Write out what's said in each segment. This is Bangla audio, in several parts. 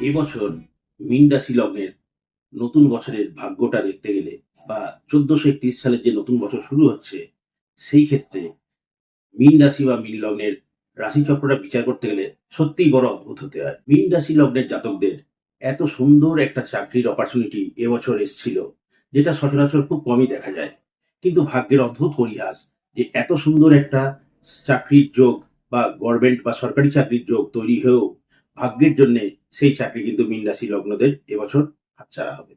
এবছর মীন রাশি লগ্নের নতুন বছরের ভাগ্যটা দেখতে গেলে বা চোদ্দশো একত্রিশ সালের যে নতুন বছর শুরু হচ্ছে, সেই ক্ষেত্রে মীন রাশি বা মীন লগ্নের রাশিচক্রটা বিচার করতে গেলে সত্যিই বড় অদ্ভুত হতে হয়। মীন রাশি লগ্নের জাতকদের এত সুন্দর একটা চাকরির অপরচুনিটি এবছর এসেছিল, যেটা সচরাচর খুব কমই দেখা যায়। কিন্তু ভাগ্যের অদ্ভুত পরিহাস যে এত সুন্দর একটা চাকরির যোগ বা গভর্নমেন্ট বা সরকারি চাকরির যোগ তৈরি হয়েও ভাগ্যের জন্য সেই চাকরি কিন্তু মীন রাশি লগ্নদের এবছর হাতছাড়া হবে।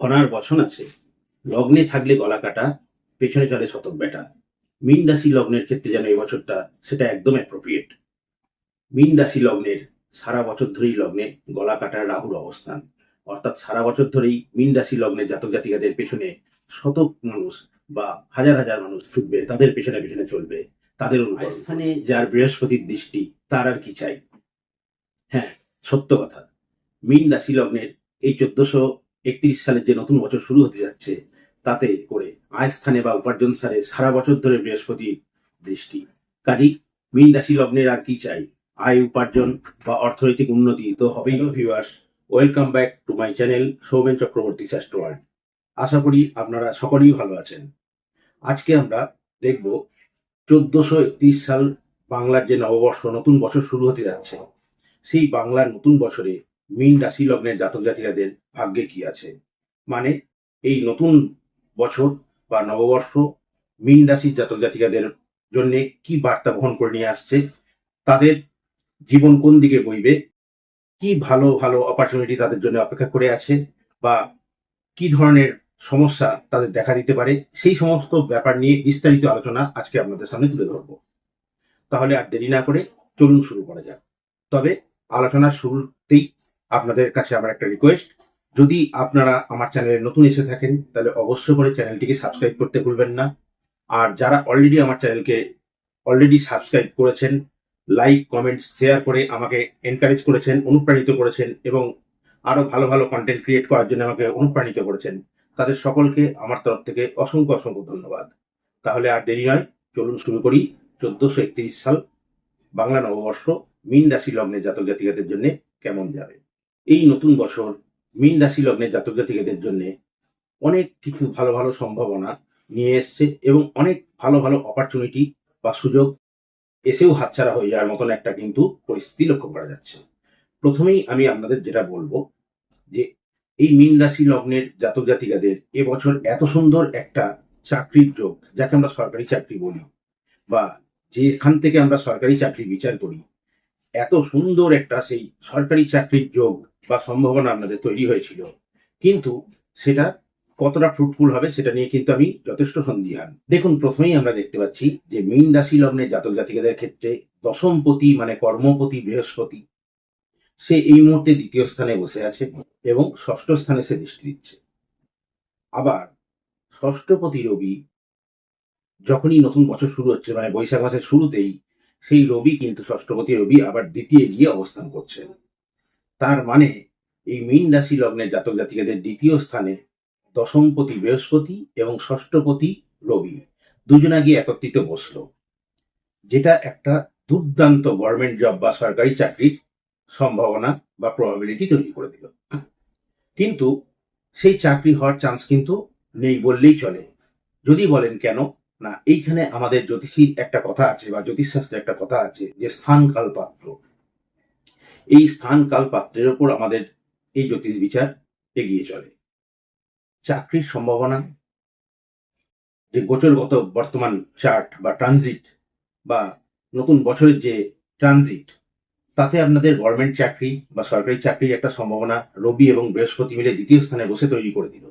অনার বচন আছে। লগ্নে থাকলে গলা কাটা পেছনে চলে শতক বেটা মীন রাশি লগ্নের ক্ষেত্রে যেন এবছরটা সেটা একদম অ্যাপ্রোপ্রিয়েট মীন রাশি লগ্নের সারা বছর ধরেই লগ্নে গলা কাটার রাহুর অবস্থান। অর্থাৎ সারা বছর ধরেই মীন রাশি লগ্নের জাতক জাতিকাদের পেছনে শতক মানুষ বা হাজার হাজার মানুষ ছুটবে তাদের পেছনে পেছনে চলবে তাদের। স্থানে যার বৃহস্পতির দৃষ্টি তার আর কি চাই? হ্যাঁ সত্য কথা। মীন রাশি লগ্নের এই চোদ্দশো একত্রিশ সালের যে নতুন বছর শুরু হতে যাচ্ছে, তাতে করে আয় স্থানে বা উপার্জন স্থানে সারা বছর ধরে বৃহস্পতির দৃষ্টি। কাজেই মীন রাশি লগ্নের আর কি চাই? আয়, উপার্জন বা অর্থনৈতিক উন্নতি তো হবেই viewers welcome back to my channel Soumen Chakraborty শাস্ত্রওয়ার্ড আশা করি আপনারা সকলেই ভালো আছেন। আজকে আমরা দেখব চোদ্দশো একত্রিশ সাল বাংলার যে নববর্ষ, নতুন বছর শুরু হতে যাচ্ছে। সেই বাংলার নতুন বছরে মীন রাশি লগ্নের জাতক জাতিকাদের ভাগ্যে কি আছে? মানে এই নতুন বছর বা নববর্ষ মীন রাশির জাতক জাতিকাদের জন্য কি বার্তা বহন করে নিয়ে আসছে? তাদের জীবন কোন দিকে বইবে? কি ভালো ভালো অপরচুনিটি তাদের জন্য অপেক্ষা করে আছে? বা কি ধরনের সমস্যা তাদের দেখা দিতে পারে? সেই সমস্ত ব্যাপার নিয়ে বিস্তারিত আলোচনা আজকে আপনাদের সামনে তুলে ধরবো। তাহলে আর দেরি না করে চলুন শুরু করা যাক। তবে আলোচনার শুরুতেই আপনাদের কাছে আমার একটা রিকোয়েস্ট যদি আপনারা আমার চ্যানেলে নতুন এসে থাকেন, তাহলে অবশ্যই করে চ্যানেলটিকে সাবস্ক্রাইব করতে ভুলবেন না। আর যারা অলরেডি আমার চ্যানেলকে অলরেডি সাবস্ক্রাইব করেছেন লাইক কমেন্ট শেয়ার করে আমাকে এনকারেজ করেছেন, অনুপ্রাণিত করেছেন এবং আরও ভালো ভালো কন্টেন্ট ক্রিয়েট করার জন্য আমাকে অনুপ্রাণিত করেছেন, তাদের সকলকে আমার তরফ থেকে অসংখ্য অসংখ্য ধন্যবাদ। তাহলে আর দেরি নয়, চলুন শুরু করি। চোদ্দশো একত্রিশ সাল, বাংলা নববর্ষ। মীন রাশি লগ্নের জাতক জাতিকাদের জন্য কেমন যাবে? এই নতুন বছর মীন রাশি লগ্নের জাতক জাতিকাদের জন্য অনেক কিছু ভালো ভালো সম্ভাবনা নিয়ে এসছে এবং অনেক ভালো ভালো অপরচুনিটি বা সুযোগ এসেও হাতছাড়া হয়ে যাওয়ার মতন একটা কিন্তু পরিস্থিতি লক্ষ্য করা যাচ্ছে। প্রথমেই আমি আপনাদের যেটা বলব যে এই মীন রাশি লগ্নের জাতক জাতিকাদের এবছর এত সুন্দর একটা চাকরির যোগ, যাকে আমরা সরকারি চাকরি বলি বা যেখান থেকে আমরা সরকারি চাকরি বিচার করি এত সুন্দর একটা সেই সরকারি চাকরির যোগ বা সম্ভাবনা আপনাদের তৈরি হয়েছিল। কিন্তু সেটা কতটা ফ্রুটফুল হবে সেটা নিয়ে কিন্তু আমি যথেষ্ট সন্দিহান। দেখুন, প্রথমেই আমরা দেখতে পাচ্ছি যে মীন রাশি লগ্নের জাতক জাতিকাদের ক্ষেত্রে দশমপতি মানে কর্মপতি বৃহস্পতি, সে এই মুহূর্তে দ্বিতীয় স্থানে বসে আছে এবং ষষ্ঠ স্থানে সে দৃষ্টি দিচ্ছে। আবার ষষ্ঠপতি রবি যখনই নতুন বছর শুরু হচ্ছে মানে বৈশাখ মাসের শুরুতেই সেই রবি কিন্তু ষষ্ঠপতি রবি আবার দ্বিতীয় গিয়ে অবস্থান করছেন। তার মানে এই মীন রাশি লগ্নের জাতক জাতিকাদের দ্বিতীয় স্থানে দশমপতি বৃহস্পতি এবং ষষ্ঠপতি রবি দুজনা গিয়ে একত্রিত বসল। যেটা একটা দুর্দান্ত গভর্নমেন্ট জব বা সরকারি চাকরির সম্ভাবনা বা প্রবাবিলিটি তৈরি করে দিল। কিন্তু সেই চাকরি হওয়ার চান্স কিন্তু নেই বললেই চলে। যদি বলেন কেন? না, এইখানে আমাদের জ্যোতিষীর একটা কথা আছে বা জ্যোতিষশাস্ত্রের একটা কথা আছে যে স্থান কাল পাত্র এই স্থান কাল পাত্রের ওপর আমাদের এই জ্যোতিষ বিচার এগিয়ে চলে। চাকরির সম্ভাবনা, যে গোচরগত বর্তমান চার্ট বা ট্রানজিট বা নতুন বছরের যে ট্রানজিট, তাতে আপনাদের গভর্নমেন্ট চাকরি বা সরকারি চাকরির একটা সম্ভাবনা রবি এবং বৃহস্পতি মিলে দ্বিতীয় স্থানে বসে তৈরি করে দিল।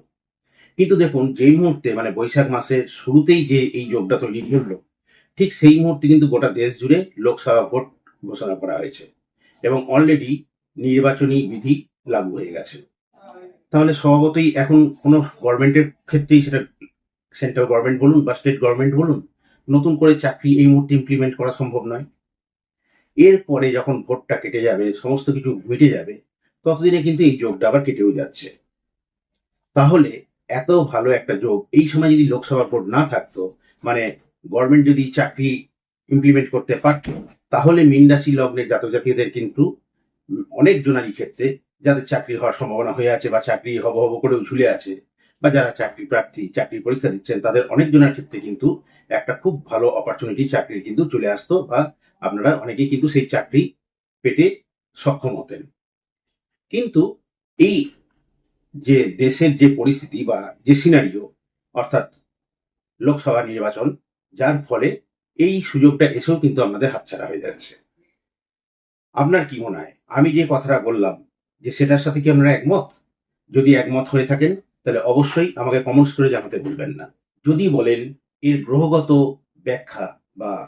কিন্তু দেখুন, যেই মুহূর্তে মানে বৈশাখ মাসের শুরুতেই যে এই যোগটা তৈরি করল ঠিক সেই মুহূর্তে কিন্তু গোটা দেশ জুড়ে লোকসভা ভোট ঘোষণা করা হয়েছে এবং অলরেডি নির্বাচনী বিধি লাগু হয়ে গেছে। তাহলে স্বভাবতই এখন কোনো গভর্নমেন্টের ক্ষেত্রেই সেটা সেন্ট্রাল গভর্নমেন্ট বলুন বা স্টেট গভর্নমেন্ট বলুন, নতুন করে চাকরি এই মুহূর্তে ইমপ্লিমেন্ট করা সম্ভব নয়। এরপরে যখন ভোটটা কেটে যাবে, সমস্ত কিছু মিটে যাবে, ততদিনে কিন্তু এই যোগটা আবার কেটেও যাচ্ছে। তাহলে এত ভালো একটা যোগ এই সময় যদি লোকসভা ভোট না থাকতো মানে গভর্নমেন্ট যদি চাকরি ইমপ্লিমেন্ট করতে পারত, তাহলে মীন রাশি লগ্নের জাতক জাতিদের কিন্তু অনেক জনারই ক্ষেত্রে যাদের চাকরি হওয়ার সম্ভাবনা হয়ে আছে বা চাকরি হব হব করেও ঝুলে আছে বা যারা চাকরি প্রার্থী, চাকরির পরীক্ষা দিচ্ছেন, তাদের অনেক অনেকজনের ক্ষেত্রে কিন্তু একটা খুব ভালো অপরচুনিটি চাকরি কিন্তু চলে আসতো বা আপনারা অনেকেই কিন্তু সেই চাকরি পেতে সক্ষম হতেন। কিন্তু এই যে দেশের যে পরিস্থিতি বা যে সিনারিও অর্থাৎ লোকসভা নির্বাচন, যার ফলে এই সুযোগটা এসেও কিন্তু আপনাদের হাতছাড়া হয়ে যাচ্ছে। আপনার কি মনে হয়? আমি যে কথাটা বললাম, যে সেটার সাথে কি আপনারা একমত? যদি একমত হয়ে থাকেন, তাহলে অবশ্যই আমাকে কমেন্টস করে জানাতে ভুলবেন না। যদি বলেন, এর গ্রহগত ব্যাখ্যা বা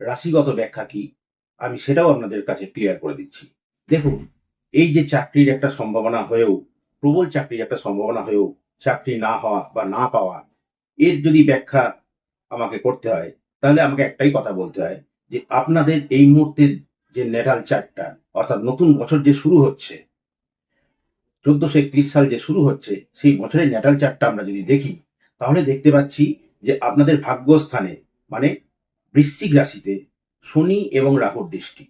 রাশিগত ব্যাখ্যা কি, আমি সেটাও আপনাদের কাছে ক্লিয়ার করে দিচ্ছি। দেখুন, এই যে চাকরির একটা সম্ভাবনা হয়েও প্রবল চাকরির একটা সম্ভাবনা হয়েও চাকরি না হওয়া বা না পাওয়া, এর যদি ব্যাখ্যা আমাকে করতে হয়, তাহলে আমাকে একটাই কথা বলতে হয় যে আপনাদের এই মুহূর্তের যে নেটাল চার্টটা, অর্থাৎ নতুন বছর যে শুরু হচ্ছে, চোদ্দশো একত্রিশ সাল যে শুরু হচ্ছে, সেই বছরের নেটাল চার্টটা আমরা যদি দেখি, তাহলে দেখতে পাচ্ছি যে আপনাদের ভাগ্যস্থানে মানে বৃশ্চিক রাশিতে শনি এবং রাহুর দৃষ্টি।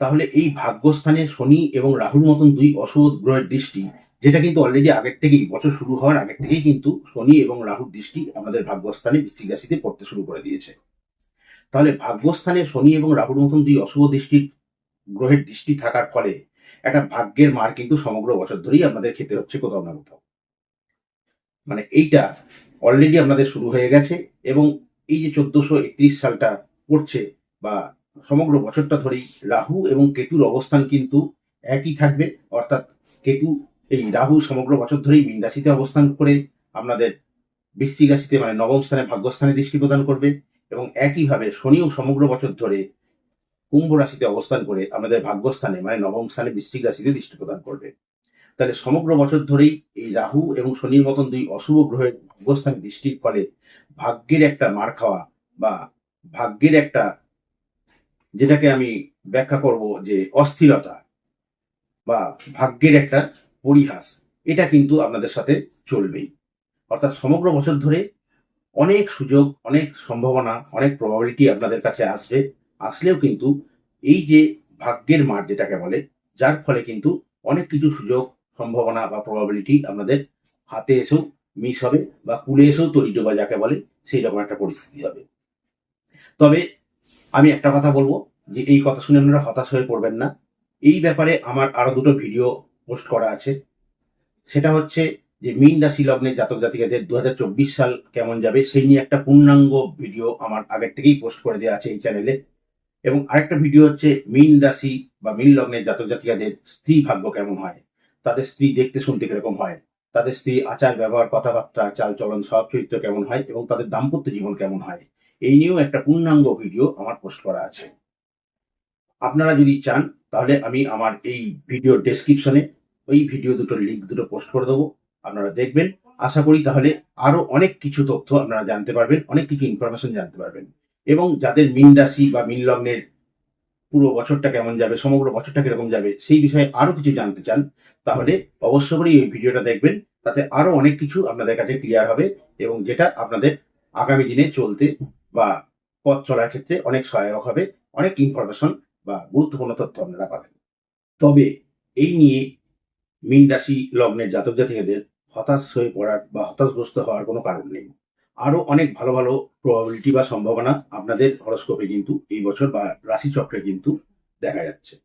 তাহলে এই ভাগ্যস্থানে শনি এবং রাহুর মতন দুই অশুভ গ্রহের দৃষ্টি, যেটা কিন্তু অলরেডি আগের থেকেই, বছর শুরু হওয়ার আগের থেকেই কিন্তু শনি এবং রাহুর দৃষ্টি আমাদের ভাগ্যস্থানে বৃশ্চিক রাশিতে পড়তে শুরু করে দিয়েছে। তাহলে ভাগ্যস্থানে শনি এবং রাহুর মতন দুই অশুভ দৃষ্টির গ্রহের দৃষ্টি থাকার ফলে একটা ভাগ্যের মার কিন্তু সমগ্র বছর ধরেই আপনাদের খেতে হচ্ছে কোথাও না কোথাও। মানে এইটা অলরেডি আমাদের শুরু হয়ে গেছে এবং এই যে চোদ্দশো একত্রিশ সালটা পড়ছে বা সমগ্র বছরটা ধরেই রাহু এবং কেতুর অবস্থান কিন্তু একই থাকবে। অর্থাৎ কেতু এই রাহু সমগ্র বছর ধরেই মীন রাশিতে অবস্থান করে আপনাদের বৃশ্চিক রাশিতে মানে নবম স্থানে ভাগ্যস্থানে দৃষ্টি প্রদান করবে এবং একইভাবে শনিও সমগ্র বছর ধরে কুম্ভ রাশিতে অবস্থান করে আমাদের ভাগ্যস্থানে মানে নবম স্থানে বৃশ্চিক রাশিতে দৃষ্টি প্রদান করবে। তাহলে সমগ্র বছর ধরেই এই রাহু এবং শনির মতন দুই অশুভ গ্রহের ভাগ্যস্থানে দৃষ্টির ফলে ভাগ্যের একটা মার খাওয়া বা ভাগ্যের একটা যেটাকে আমি ব্যাখ্যা করব যে অস্থিরতা বা ভাগ্যের একটা পরিহাস, এটা কিন্তু আপনাদের সাথে চলবেই। অর্থাৎ সমগ্র বছর ধরে অনেক সুযোগ, অনেক সম্ভাবনা, অনেক প্রবাবিলিটি আপনাদের কাছে আসবে। আসলেও কিন্তু এই যে ভাগ্যের মার যেটাকে বলে, যার ফলে কিন্তু অনেক কিছু সুযোগ, সম্ভাবনা বা প্রবাবিলিটি আপনাদের হাতে এসেও মিস হবে বা কুলে এসেও তৈরি ডোবা যাকে বলে, সেই রকম একটা পরিস্থিতি হবে। তবে আমি একটা কথা বলব যে এই কথা শুনে আপনারা হতাশ হয়ে পড়বেন না। এই ব্যাপারে আমার আরও দুটো ভিডিও পোস্ট করা আছে। সেটা হচ্ছে যে মীন রাশি লগ্নের জাতক জাতিকাদের দু হাজার চব্বিশ সাল কেমন যাবে সেই নিয়ে একটা পূর্ণাঙ্গ ভিডিও আমার আগের থেকেই পোস্ট করে দেওয়া আছে এই চ্যানেলে। এবং আরেকটা ভিডিও হচ্ছে মিন রাশি বা মিন লগ্নের জাতক জাতিকাদের স্ত্রী ভাগ্য কেমন হয়? তাদের স্ত্রী দেখতে শুনতে কীরকম হয়? তাদের স্ত্রী আচার, ব্যবহার, কথাবার্তা চাল চলন সব চরিত্র কেমন হয়? এবং তাদের দাম্পত্য জীবন কেমন হয়? এই নিয়েও একটা পূর্ণাঙ্গ ভিডিও আমার পোস্ট করা আছে। আপনারা যদি চান, তাহলে আমি আমার এই ভিডিও ডেসক্রিপশনে ওই ভিডিও দুটো লিঙ্ক দুটো পোস্ট করে দেবো। আপনারা দেখবেন। আশা করি তাহলে আরও অনেক কিছু তথ্য আপনারা জানতে পারবেন, অনেক কিছু ইনফরমেশন জানতে পারবেন। এবং যাদের মিন রাশি বা মিন লগ্নের পুরো বছরটা কেমন যাবে, সমগ্র বছরটা কীরকম যাবে, সেই বিষয়ে আরও কিছু জানতে চান, তাহলে অবশ্য করেই এই ভিডিওটা দেখবেন। তাতে আরও অনেক কিছু আপনাদের কাছে ক্লিয়ার হবে এবং যেটা আপনাদের আগামী দিনে চলতে বা পথ চলার ক্ষেত্রে অনেক সহায়ক হবে, অনেক ইনফরমেশন বা গুরুত্বপূর্ণ তথ্য আপনারা পাবেন। তবে এই নিয়ে মীন রাশি লগ্নের জাতক জাতিকাদের হতাশ হয়ে পড়ার বা হতাশগ্রস্ত হওয়ার কোনো কারণ নেই। আরও অনেক ভালো ভালো প্রবাবিলিটি বা সম্ভাবনা আপনাদের হরস্কোপে কিন্তু এই বছর বা রাশি চক্রে কিন্তু দেখা যাচ্ছে।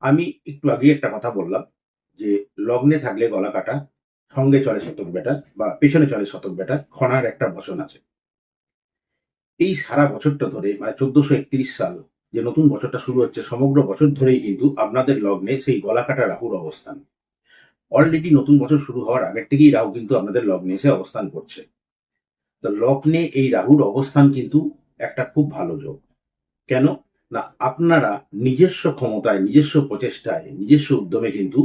আমি একটু আগে একটা কথা বললাম যে, লগ্নে থাকলে গলা কাটা, সঙ্গে চলে শতক বেটা বা পেছনে চলে শতক বেটা খনার একটা বচন আছে। এই সারা বছরটা ধরে মানে চোদ্দশো একত্রিশ সাল যে নতুন বছরটা শুরু হচ্ছে, সমগ্র বছর ধরেই কিন্তু আপনাদের লগ্নে সেই গলা কাটা রাহুর অবস্থান। অলরেডি নতুন বছর শুরু হওয়ার আগের থেকেই রাহু কিন্তু আপনাদের লগ্নে এসে অবস্থান করছে। তো লগ্নে এই রাহুর অবস্থান কিন্তু একটা খুব ভালো যোগ। কেন? না, আপনারা নিজস্ব ক্ষমতায়, নিজস্ব প্রচেষ্টায়, নিজস্ব উদ্যমে কিন্তু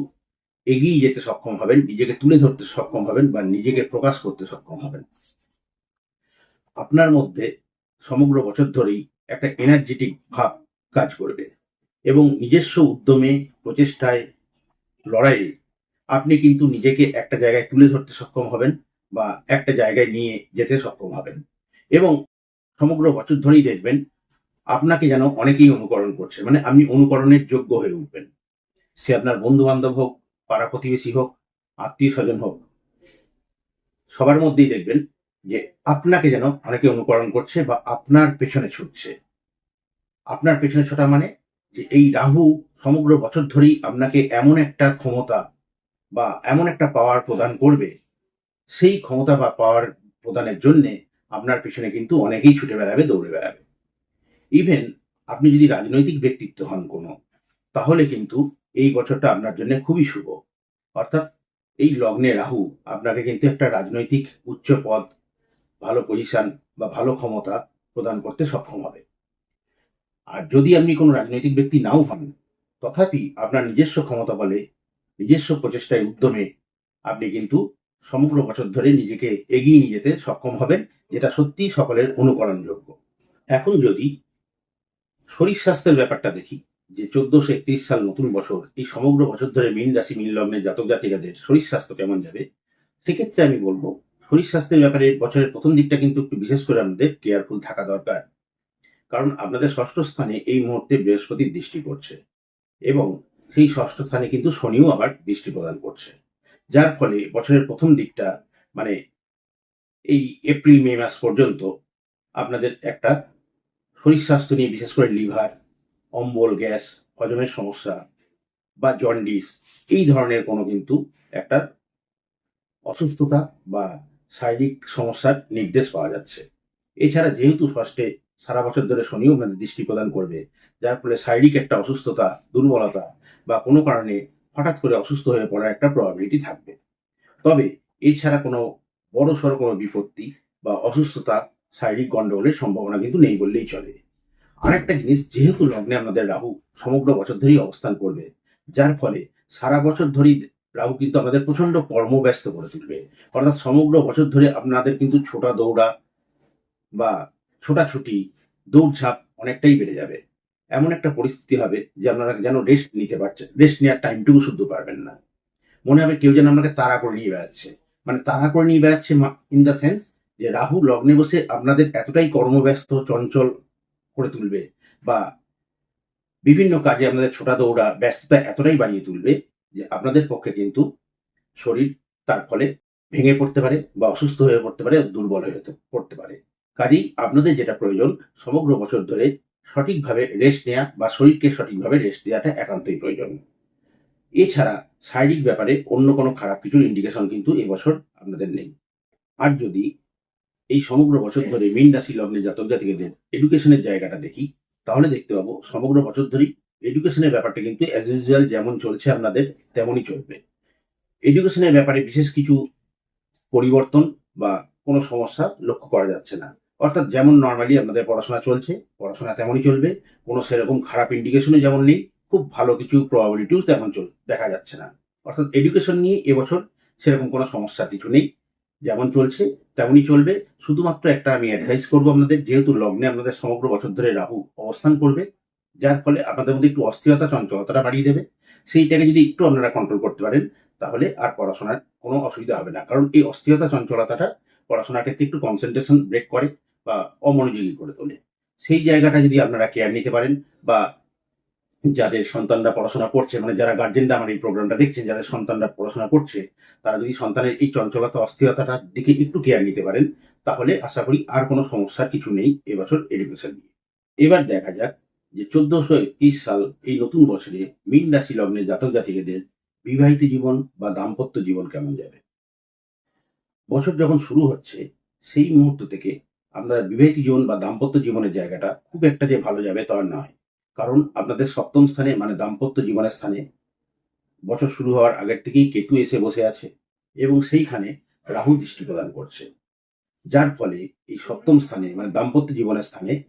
এগিয়ে যেতে সক্ষম হবেন, নিজেকে তুলে ধরতে সক্ষম হবেন বা নিজেকে প্রকাশ করতে সক্ষম হবেন। আপনার মধ্যে সমগ্র বছর ধরেই একটা এনার্জেটিক ভাব কাজ করবে এবং নিজস্ব উদ্যমে, প্রচেষ্টায় লড়াইয়ে আপনি কিন্তু নিজেকে একটা জায়গায় তুলে ধরতে সক্ষম হবেন বা একটা জায়গায় নিয়ে যেতে সক্ষম হবেন এবং সমগ্র বছর ধরেই দেখবেন আপনাকে যেন অনেকেই অনুকরণ করছে। মানে আপনি অনুকরণের যোগ্য হয়ে উঠবেন। সে আপনার বন্ধু বান্ধব হোক, পাড়া প্রতিবেশী হোক, আত্মীয় স্বজন হোক, সবার মধ্যেই দেখবেন যে আপনাকে যেন অনেকে অনুকরণ করছে বা আপনার পেছনে ছুটছে। আপনার পেছনে ছোটা মানে যে এই রাহু সমগ্র বছর ধরেই আপনাকে এমন একটা ক্ষমতা বা এমন একটা পাওয়ার প্রদান করবে। সেই ক্ষমতা বা পাওয়ার প্রদানের জন্য আপনার পেছনে কিন্তু অনেকেই ছুটে বেড়াবে, দৌড়ে বেড়াবে। ইভেন আপনি যদি রাজনৈতিক ব্যক্তিত্ব হন কোনো, তাহলে কিন্তু এই বছরটা আপনার জন্য খুবই শুভ। অর্থাৎ এই লগ্নে রাহু আপনাকে কিন্তু একটা রাজনৈতিক উচ্চ পদ ভালো পজিশন বা ভালো ক্ষমতা প্রদান করতে সক্ষম হবে। আর যদি আপনি কোনো রাজনৈতিক ব্যক্তি নাও হন, তথাপি আপনার নিজস্ব ক্ষমতা বলে নিজস্ব প্রচেষ্টায় উদ্যমে আপনি কিন্তু সমগ্র বছর ধরে নিজেকে এগিয়ে নিয়ে যেতে সক্ষম হবেন, যেটা সত্যি সকলের অনুকরণযোগ্য। এখন যদি শরীর স্বাস্থ্যের ব্যাপারটা দেখি, যে চোদ্দশো একত্রিশ সাল নতুন বছর, এই সমগ্র বছর ধরে মীন রাশি, মীন লগ্নের জাতক জাতিকাদের শরীর স্বাস্থ্য কেমন যাবে, সেক্ষেত্রে আমি বলব শরীর স্বাস্থ্যের ব্যাপারে বছরের প্রথম দিকটা কিন্তু একটু বিশেষ করে আমাদের কেয়ারফুল থাকা দরকার। কারণ আপনাদের ষষ্ঠ স্থানে এই মুহূর্তে বৃহস্পতির দৃষ্টি পড়ছে এবং সেই ষষ্ঠ স্থানে কিন্তু শনিও আবার দৃষ্টি প্রদান করছে। যার ফলে বছরের প্রথম দিকটা মানে এই এপ্রিল, মে মাস পর্যন্ত আপনাদের একটা শরীর স্বাস্থ্য নিয়ে বিশেষ করে লিভার, অম্বল, গ্যাস, হজমের সমস্যা বা জন্ডিস এই ধরনের কোনো কিন্তু একটা অসুস্থতা বা শারীরিক সমস্যার নির্দেশ পাওয়া যাচ্ছে। এছাড়া যেহেতু ফার্স্টে সারা বছর ধরে শনিও আপনাদের দৃষ্টি প্রদান করবে, যার ফলে শারীরিক একটা অসুস্থতা, দুর্বলতা বা কোনো কারণে হঠাৎ করে অসুস্থ হয়ে পড়ার একটা প্রবাবিলিটি থাকবে। তবে এছাড়া কোনো বড় সড়ো কোনো বিপত্তি বা অসুস্থতা শারীরিক গণ্ডগোলের সম্ভাবনা কিন্তু নেই বললেই চলে। আরেকটা জিনিস, যেহেতু লগ্নে আমাদের রাহু সমগ্র বছর ধরেই অবস্থান করবে, যার ফলে সারা বছর ধরেই রাহু কিন্তু আমাদের প্রচণ্ড কর্মব্যস্ত করে তুলবে। অর্থাৎ সমগ্র বছর ধরে আপনাদের কিন্তু ছোটা দৌড়া বা ছোটাছুটি, দৌড়ঝাঁপ অনেকটাই বেড়ে যাবে। এমন একটা পরিস্থিতি হবে যে আপনারা যেন রেস্ট নিতে পারছেন রেস্ট নেওয়ার টাইমটুকু শুদ্ধ পারবেন না। মনে হবে কেউ যেন আপনাকে তাড়া করে নিয়ে বেড়াচ্ছে। মানে তাড়া করে নিয়ে বেড়াচ্ছে ইন দ্য সেন্স যে রাহু লগ্নে বসে আপনাদের এতটাই কর্মব্যস্ত, চঞ্চল করে তুলবে বা বিভিন্ন কাজে আপনাদের ছোটা দৌড়া, ব্যস্ততা এতটাই বাড়িয়ে তুলবে যে আপনাদের পক্ষে কিন্তু শরীর তার ফলে ভেঙে পড়তে পারে বা অসুস্থ হয়ে পড়তে পারে, দুর্বল হয়ে পড়তে পারে। কাজেই আপনাদের যেটা প্রয়োজন, সমগ্র বছর ধরে সঠিকভাবে রেস্ট নেওয়া বা শরীরকে সঠিকভাবে রেস্ট দেওয়াটা একান্তই প্রয়োজন। এছাড়া শারীরিক ব্যাপারে অন্য কোনো খারাপ কিছুর ইন্ডিকেশন কিন্তু এবছর আপনাদের নেই। আর যদি এই সমগ্র বছর ধরে মীন রাশি লগ্নে জাতক জাতিকেদের এডুকেশনের জায়গাটা দেখি, তাহলে দেখতে পাবো, সমগ্র বছর ধরেই এডুকেশনের ব্যাপারটা কিন্তু অ্যাজ ইউজুয়াল যেমন চলছে আপনাদের, তেমনই চলবে। এডুকেশনের ব্যাপারে বিশেষ কিছু পরিবর্তন বা কোনো সমস্যা লক্ষ্য করা যাচ্ছে না। অর্থাৎ যেমন নর্মালি আপনাদের পড়াশোনা চলছে, পড়াশোনা তেমনই চলবে। কোনো সেরকম খারাপ ইন্ডিকেশনে যেমন নেই, খুব ভালো কিছু প্রবাবিলিটিও তেমন চল দেখা যাচ্ছে না। অর্থাৎ এডুকেশন নিয়ে এবছর সেরকম কোনো সমস্যা কিছু নেই। যেমন চলছে, তেমনই চলবে। শুধুমাত্র একটা আমি অ্যাডভাইস করব আপনাদের, যেহেতু লগ্নে আপনাদের সমগ্র বছর ধরে রাহু অবস্থান করবে যার ফলে আপনাদের মধ্যে একটু অস্থিরতা, চঞ্চলতাটা বাড়িয়ে দেবে। সেইটাকে যদি একটু আপনারা কন্ট্রোল করতে পারেন, তাহলে আর পড়াশোনার কোনো অসুবিধা হবে না। কারণ এই অস্থিরতা, চঞ্চলতাটা পড়াশোনার ক্ষেত্রে একটু কনসেন্ট্রেশন ব্রেক করে বা অমনোযোগী করে তোলে। সেই জায়গাটা যদি আপনারা কেয়ার নিতে পারেন বা যাদের সন্তানরা পড়াশোনা করছে মানে যারা গার্জেনরা আমার এই প্রোগ্রামটা দেখছেন, যাদের সন্তানরা পড়াশোনা করছে, তারা যদি সন্তানের এই চঞ্চলতা, অস্থিরতাটার দিকে একটু কেয়ার নিতে পারেন, তাহলে আশা করি আর কোনো সমস্যার কিছু নেই এবছর এডুকেশন নিয়ে। এবার দেখা যাক যে চোদ্দশো একত্রিশ সাল এই নতুন বছরে মীন রাশি লগ্নে জাতক জাতিকেদের বিবাহিত জীবন বা দাম্পত্য জীবন কেমন যাবে? বছর যখন শুরু হচ্ছে, সেই মুহূর্ত থেকে আপনার বিবাহিত জীবন বা দাম্পত্য জীবনের জায়গাটা খুব একটা যে ভালো যাবে তা নয়। কারণ আপনাদের সপ্তম স্থানে মানে দাম্পত্য জীবনের স্থানে বছর শুরু হওয়ার আগের থেকেই কেতু এসে বসে আছে এবং সেইখানে রাহু দৃষ্টি প্রদান করছে। যার ফলে এই সপ্তম স্থানে মানে দাম্পত্য জীবনের স্থানে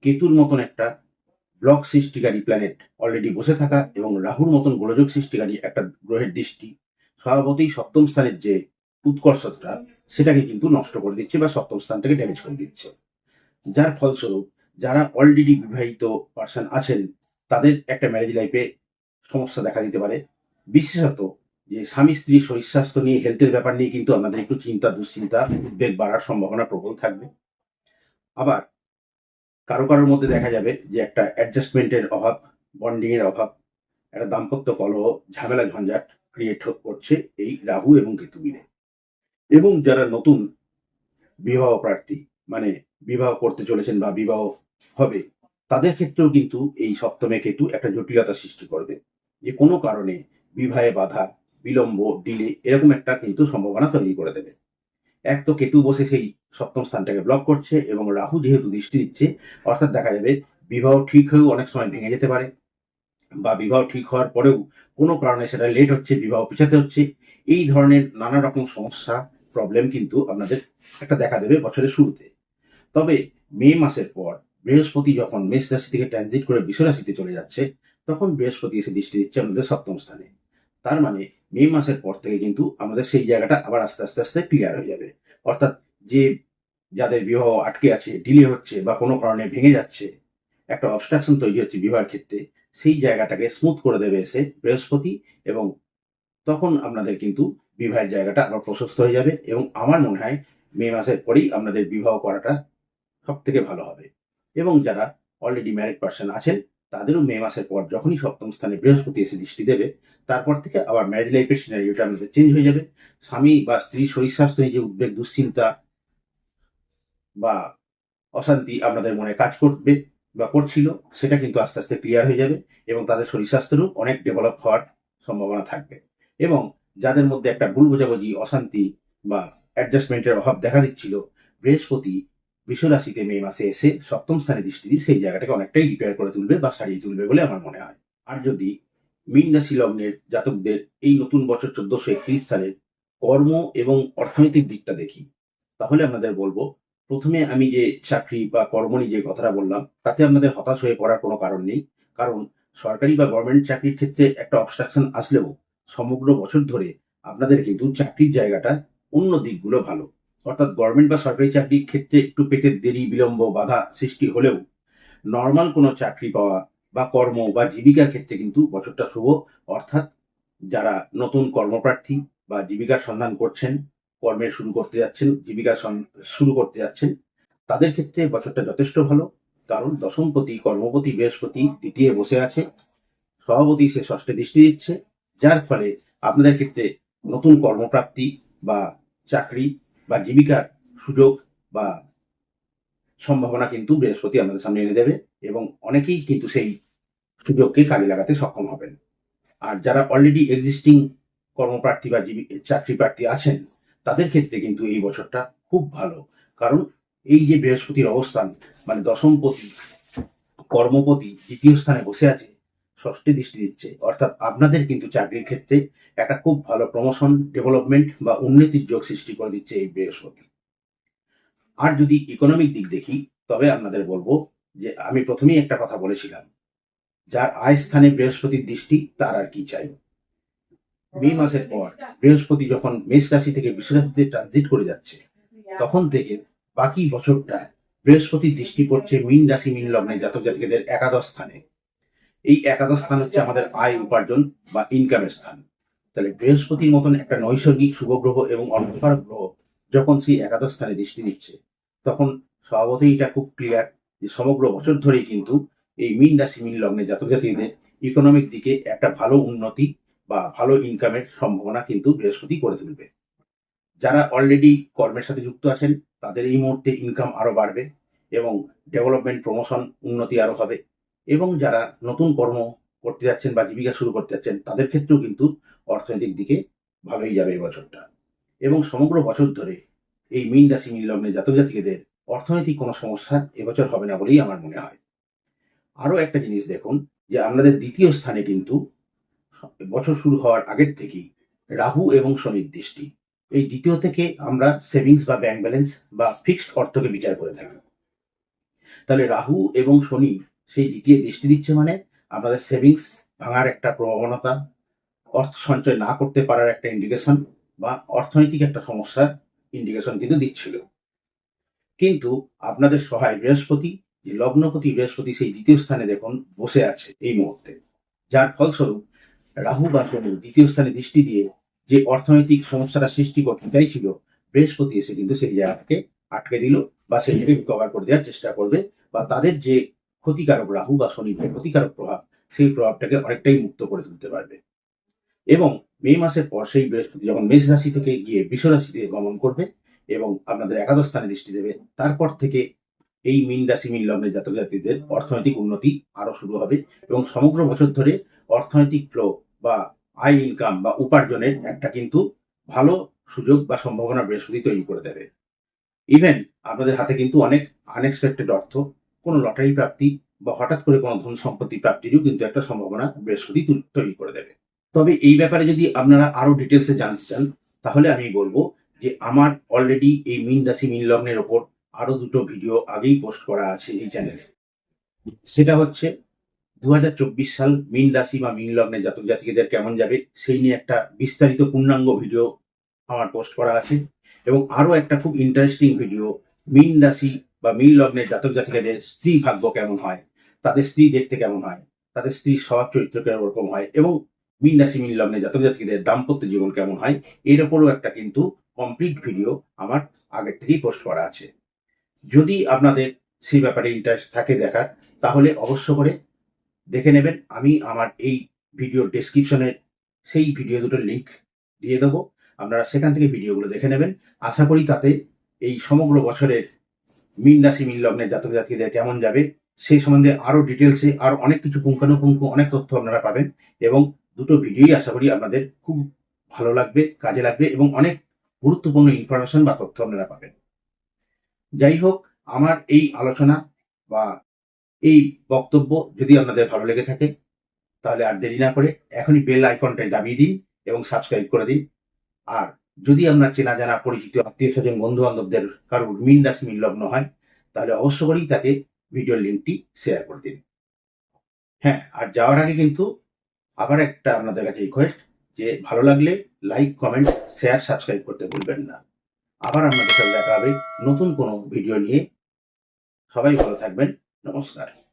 কেতুর মতন একটা ব্লক সৃষ্টিকারী প্ল্যানেট অলরেডি বসে থাকা এবং রাহুর মতন গোলযোগ সৃষ্টিকারী একটা গ্রহের দৃষ্টি, স্বভাবতই সপ্তম স্থানের যে উৎকর্ষতা, সেটাকে কিন্তু নষ্ট করে দিচ্ছে বা সপ্তম স্থানটাকে ড্যামেজ করে দিচ্ছে। যার ফলস্বরূপ যারা অলরেডি বিবাহিত পার্সন আছেন, তাদের একটা ম্যারেজ লাইফে সমস্যা দেখা দিতে পারে। বিশেষত যে স্বামী, স্ত্রী, শরীর স্বাস্থ্য নিয়ে হেলথের ব্যাপার নিয়ে কিন্তু আমাদের একটু চিন্তা, দুশ্চিন্তা উদ্বেগ বাড়ার সম্ভাবনা প্রবল থাকবে। আবার কারও কারোর মধ্যে দেখা যাবে যে একটা অ্যাডজাস্টমেন্টের অভাব বন্ডিং এর অভাব, একটা দাম্পত্য কলহ, ঝামেলা, ঝঞ্ঝাট ক্রিয়েট করছে এই রাহু এবং কেতু মিলে। এবং যারা নতুন বিবাহ প্রার্থী মানে বিবাহ করতে চলেছেন বা বিবাহ হবে, তাদের ক্ষেত্রেও কিন্তু এই সপ্তমে কেতু একটা জটিলতা সৃষ্টি করবে। যে কোনো কারণে বিবাহে বাধা, বিলম্ব ডিলে এরকম একটা কিন্তু সম্ভাবনা তৈরি করে দেবে। এক তো কেতু বসে সেই সপ্তম স্থানটাকে ব্লক করছে এবং রাহু যেহেতু দৃষ্টি দিচ্ছে, অর্থাৎ দেখা যাবে বিবাহ ঠিক হয়েও অনেক সময় ভেঙে যেতে পারে বা বিবাহ ঠিক হওয়ার পরেও কোনো কারণে সেটা লেট হচ্ছে, বিবাহ পিছাতে হচ্ছে, এই ধরনের নানা রকম সমস্যা প্রবলেম কিন্তু আপনাদের একটা দেখা দেবে বছরের শুরুতে। তবে মে মাসের পর বৃহস্পতি যখন মেষ রাশি থেকে ট্রানজিট করে বৃষ রাশিতে চলে যাচ্ছে, তখন বৃহস্পতি এসে দৃষ্টি দিচ্ছে আমাদের সপ্তম স্থানে। তার মানে মে মাসের পর থেকে কিন্তু আমাদের সেই জায়গাটা আবার আস্তে আস্তে আস্তে ক্লিয়ার হয়ে যাবে। অর্থাৎ যে যাদের বিবাহ আটকে আছে ডিলে হচ্ছে বা কোনো কারণে ভেঙে যাচ্ছে, একটা অবস্ট্রাকশন তৈরি হচ্ছে বিবাহের ক্ষেত্রে, সেই জায়গাটাকে স্মুথ করে দেবে এসে বৃহস্পতি এবং তখন আপনাদের কিন্তু বিবাহের জায়গাটা আবার প্রশস্ত হয়ে যাবে এবং আমার মনে হয় মে মাসের পরেই আপনাদের বিবাহ করাটা সব থেকে ভালো হবে। এবং যারা অলরেডি ম্যারিড পার্সন আছেন, তাদেরও মে মাসের পর যখনই সপ্তম স্থানে বৃহস্পতি এসে দৃষ্টি দেবে, তারপর থেকে আবার ম্যারেজ লাইফের সিনারিওটা আপনাদের চেঞ্জ হয়ে যাবে। স্বামী বা স্ত্রী শরীর স্বাস্থ্য নিয়ে যে উদ্বেগ, দুশ্চিন্তা বা অশান্তি আপনাদের মনে কাজ করবে বা করছিল, সেটা কিন্তু আস্তে আস্তে ক্লিয়ার হয়ে যাবে এবং তাদের শরীর স্বাস্থ্যেরও অনেক ডেভেলপ হওয়ার সম্ভাবনা থাকবে। এবং যাদের মধ্যে একটা ভুল বোঝাবুঝি, অশান্তি বা অ্যাডজাস্টমেন্টের অভাব দেখা দিচ্ছিল, বৃহস্পতি বৃষ রাশিতে মে মাসে এসে সপ্তম স্থানে দৃষ্টি দিয়ে সেই জায়গাটাকে অনেকটাই রিপেয়ার করে তুলবে বা সারিয়ে তুলবে বলে আমার মনে হয়। আর যদি মীন রাশি লগ্নের জাতকদের এই নতুন বছর চোদ্দশো একত্রিশ সালের কর্ম এবং অর্থনৈতিক দিকটা দেখি, তাহলে আপনাদের বলব প্রথমে আমি যে চাকরি বা কর্ম নিয়ে যে কথাটা বললাম, তাতে আপনাদের হতাশ হয়ে পড়ার কোনো কারণ নেই। কারণ সরকারি বা গভর্নমেন্ট চাকরির ক্ষেত্রে একটা অবস্ট্রাকশন আসলেও সমগ্র বছর ধরে আপনাদের কিন্তু চাকরির জায়গাটা অন্য দিকগুলো ভালো। অর্থাৎ গভর্নমেন্ট বা সরকারি চাকরির ক্ষেত্রে একটু পেটের দেরি, বিলম্ব, বাধা সৃষ্টি হলেও নর্মাল কোনো চাকরি পাওয়া বা কর্ম বা জীবিকার ক্ষেত্রে কিন্তু বছরটা শুভ। অর্থাৎ যারা নতুন কর্মপ্রার্থী বা জীবিকার সন্ধান করছেন কর্মের শুরু করতে যাচ্ছেন, জীবিকা শুরু করতে যাচ্ছেন। তাদের ক্ষেত্রে বছরটা যথেষ্ট ভালো, কারণ দশমপতি, কর্মপতি, বৃহস্পতি দ্বিতীয় বসে আছে। সভাপতি সে ষষ্ঠে দৃষ্টি দিচ্ছে, যার ফলে আপনাদের ক্ষেত্রে নতুন কর্মপ্রাপ্তি বা চাকরি বা জীবিকার সুযোগ বা সম্ভাবনা কিন্তু বৃহস্পতি আমাদের সামনে এনে দেবে এবং অনেকেই কিন্তু সেই সুযোগকে কাজে লাগাতে সক্ষম হবেন। আর যারা অলরেডি এক্সিস্টিং কর্মপ্রার্থী বা জীবি, চাকরি প্রার্থী আছেন তাদের ক্ষেত্রে কিন্তু এই বছরটা খুব ভালো। কারণ এই যে বৃহস্পতির অবস্থান মানে দশমপতি কর্মপতি দ্বিতীয় স্থানে বসে আছে, ষষ্ঠী দৃষ্টি দিচ্ছে। অর্থাৎ আপনাদের কিন্তু চাকরির ক্ষেত্রে একটা খুব ভালো প্রমোশন ডেভেলপমেন্ট বা উন্নতির যোগ সৃষ্টি করে দিচ্ছে এই বৃহস্পতি। আর যদি ইকোনমিক দিক দেখি, তবে আপনাদের বলব যে আমি প্রথমেই একটা কথা বলেছিলাম, যার আয় স্থানে বৃহস্পতির দৃষ্টি, তার আর কি চাই? মে মাসের পর বৃহস্পতি যখন মেষ রাশি থেকে বৃষ রাশিতে ট্রানজিট করে যাচ্ছে, তখন থেকে বাকি বছরটা বৃহস্পতির দৃষ্টি পড়ছে মীন রাশি, মীন লগ্নে জাতক জাতিকাদের একাদশ স্থানে। এই একাদশ স্থান হচ্ছে আমাদের আয় উপার্জন বা ইনকামের স্থান। তাহলে বৃহস্পতির মতন একটা নৈসর্গিক শুভ গ্রহ এবং অন্ধকার গ্রহ যখন সেই একাদশ স্থানে দৃষ্টি দিচ্ছে তখন স্বভাবতই এটা খুব ক্লিয়ার যে সমগ্র বছর ধরেই কিন্তু এই মীন রাশি, মীন লগ্নে জাতক জাতিদের ইকোনমিক দিকে একটা ভালো উন্নতি বা ভালো ইনকামের সম্ভাবনা কিন্তু বৃহস্পতি করে তুলবে। যারা অলরেডি কর্মের সাথে যুক্ত আছেন, তাদের এই মুহূর্তে ইনকাম আরও বাড়বে এবং ডেভেলপমেন্ট প্রমোশন উন্নতি আরও হবে এবং যারা নতুন কর্ম করতে যাচ্ছেন বা জীবিকা শুরু করতে যাচ্ছেন, তাদের ক্ষেত্রেও কিন্তু অর্থনৈতিক দিকে ভালোই যাবে এই বছরটা। এবং সমগ্র বছর ধরে এই মীন রাশি, মীন লগ্নে জাতক জাতিকেদের অর্থনৈতিক কোনো সমস্যা এবছর হবে না বলেই আমার মনে হয়। আরও একটা জিনিস দেখুন যে আপনাদের দ্বিতীয় স্থানে কিন্তু বছর শুরু হওয়ার আগের থেকেই রাহু এবং শনির দৃষ্টি। এই দ্বিতীয় থেকে আমরা সেভিংস বা ব্যাংক ব্যালেন্স বা ফিক্সড অর্থকে বিচার করে থাকি। তাহলে রাহু এবং শনি সেই দ্বিতীয় দৃষ্টি দিচ্ছে মানে আপনাদের সেভিংস ভাঙার একটা প্রবণতা, অর্থ সঞ্চয় না করতে পারার একটা ইন্ডিকেশন বা অর্থনৈতিক একটা সমস্যার ইন্ডিকেশন কিন্তু দিচ্ছিল। কিন্তু আপনাদের সহায় বৃহস্পতি, যে লগ্নপতি বৃহস্পতি সেই দ্বিতীয় স্থানে দেখুন বসে আছে এই মুহূর্তে। যার ফলস্বরূপ রাহু বা শনি দ্বিতীয় স্থানে দৃষ্টি দিয়ে যে অর্থনৈতিক সমস্যাটা সৃষ্টি করতে চাইছিল, বৃহস্পতি এসে কিন্তু সেই জায়গাটাকে আটকে দিল বা সেইটাকে রিকভার করে দেওয়ার চেষ্টা করবে বা তাদের যে ক্ষতিকারক রাহু বা শনির যে ক্ষতিকারক প্রভাব, সেই প্রভাবটাকে অনেকটাই মুক্ত করে তুলতে পারবে। এবং মে মাসের পর সেই বৃহস্পতি যখন মেষ রাশি থেকে গিয়ে বৃষ রাশিতে গমন করবে এবং আপনাদের একাদশ স্থানে দৃষ্টি দেবে, তারপর থেকে এই মিন রাশি, মিন লগ্নের জাতক জাতিদের অর্থনৈতিক উন্নতি আরও শুরু হবে এবং সমগ্র বছর ধরে অর্থনৈতিক ফ্লো বা আয় ইনকাম বা উপার্জনের একটা কিন্তু ভালো সুযোগ বা সম্ভাবনা বৃহস্পতি তৈরি করে দেবে। ইভেন আপনাদের হাতে কিন্তু অনেক আনএক্সপেক্টেড অর্থ, কোনো লটারি প্রাপ্তি বা হঠাৎ করে কোনো ধন সম্পত্তি প্রাপ্তিরও কিন্তু একটা সম্ভাবনা বৃহস্পতি তৈরি করে দেবে। তবে এই ব্যাপারে যদি আপনারা আরও ডিটেলসে জানতে চান, তাহলে আমি বলব যে আমার অলরেডি এই মিন রাশি, মিন লগ্নের ওপর আরও দুটো ভিডিও আগেই পোস্ট করা আছে এই চ্যানেলে সেটা হচ্ছে দু হাজার চব্বিশ সাল মিন রাশি বা মিন লগ্নের জাতক জাতিকেদের কেমন যাবে, সেই নিয়ে একটা বিস্তারিত পূর্ণাঙ্গ ভিডিও আমার পোস্ট করা আছে। এবং আরও একটা খুব ইন্টারেস্টিং ভিডিও মিন রাশি বা মিন লগ্নের জাতক জাতিকাদের স্ত্রী ভাগ্য কেমন হয়, তাদের স্ত্রী দেখতে কেমন হয়, তাদের স্ত্রীর স্বভাব চরিত্র কেরকম হয়, এবং মিন রাশি, মিন লগ্নের জাতক জাতিকাদের দাম্পত্য জীবন কেমন হয়, এর ওপরও একটা কিন্তু কমপ্লিট ভিডিও আমার আগের থেকেই পোস্ট করা আছে। যদি আপনাদের সেই ব্যাপারে ইন্টারেস্ট থাকে দেখার, তাহলে অবশ্য করে দেখে নেবেন। আমি আমার এই ভিডিও ডেসক্রিপশনের সেই ভিডিও দুটোর লিংক দিয়ে দেবো। আপনারা সেখান থেকে ভিডিওগুলো দেখে নেবেন। আশা করি তাতে এই সমগ্র বছরের মিন রাশি, মিন লগ্নের জাতক জাতিদের কেমন যাবে সেই সম্বন্ধে আরও ডিটেলসে আরও অনেক কিছু পুঙ্খানুপুঙ্খ, অনেক তথ্য আপনারা পাবেন এবং দুটো ভিডিওই আশা করি আপনাদের খুব ভালো লাগবে, কাজে লাগবে এবং অনেক গুরুত্বপূর্ণ ইনফরমেশন বা তথ্য আপনারা পাবেন। যাই হোক, আমার এই আলোচনা বা এই বক্তব্য যদি আপনাদের ভালো লেগে থাকে, তাহলে আর দেরি না করে এখনই বেল আইকনটা দাবিয়ে দিন এবং সাবস্ক্রাইব করে দিন। আর যদি আপনার চেনা জানা পরিচিত আত্মীয় স্বজন বন্ধু বান্ধবদের কারোর মিন রাশি মিন লগ্ন হয়, তাহলে অবশ্য করেই তাকে ভিডিওর লিঙ্কটি শেয়ার করে দিন। হ্যাঁ আর যাওয়ার আগে কিন্তু আবার একটা আপনাদের কাছে রিকোয়েস্ট, যে ভালো লাগলে লাইক, কমেন্ট, শেয়ার, সাবস্ক্রাইব করতে ভুলবেন না। আবার আপনাদের সাথে দেখা হবে নতুন কোনো ভিডিও নিয়ে। সবাই ভালো থাকবেন। Namaskar.